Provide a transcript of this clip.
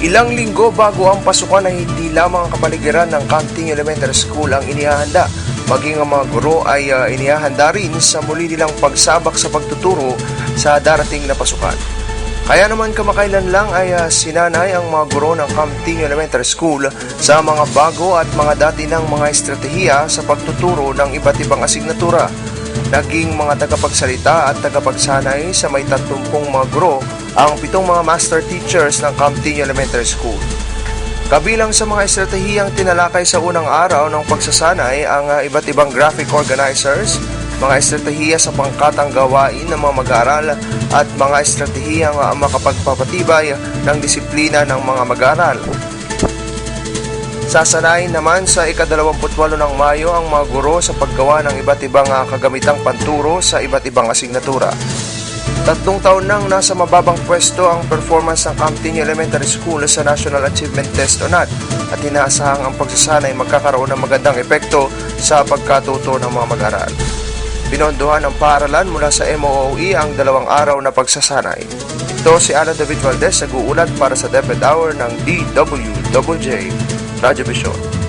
Ilang linggo bago ang pasukan ay hindi lamang ang kapaligiran ng Canting Elementary School ang inihahanda, maging ang mga guro ay uh, inihahanda rin sa muli nilang pagsabak sa pagtuturo sa darating na pasukan. Kaya naman kamakailan lang ay uh, sinanay ang mga guro ng Canting Elementary School sa mga bago at mga dati ng mga estratehiya sa pagtuturo ng iba't ibang asignatura. Naging mga tagapagsalita at tagapagsanay sa may 30 mga guro ang pitong mga master teachers ng Canting Elementary School. Kabilang sa mga estratehiyang tinalakay sa unang araw ng pagsasanay ang uh, iba't ibang graphic organizers, mga estratehiya sa pangkatang gawain ng mga mag-aaral at mga estratehiyang uh, makapagpapatibay ng disiplina ng mga mag-aaral. Sasanayin naman sa ika-28 ng Mayo ang mga guro sa paggawa ng iba't ibang uh, kagamitang panturo sa iba't ibang asignatura. Tatlong taon nang nasa mababang pwesto ang performance ng Campting Elementary School sa National Achievement Test o NAT at inaasahang ang pagsasanay magkakaroon ng magandang epekto sa pagkatuto ng mga mag-aral. Binondohan ng paaralan mula sa MOOE ang dalawang araw na pagsasanay. Ito si Ana David Valdez nag-uulat para sa DepEd Hour ng DWWJ Radio Vision.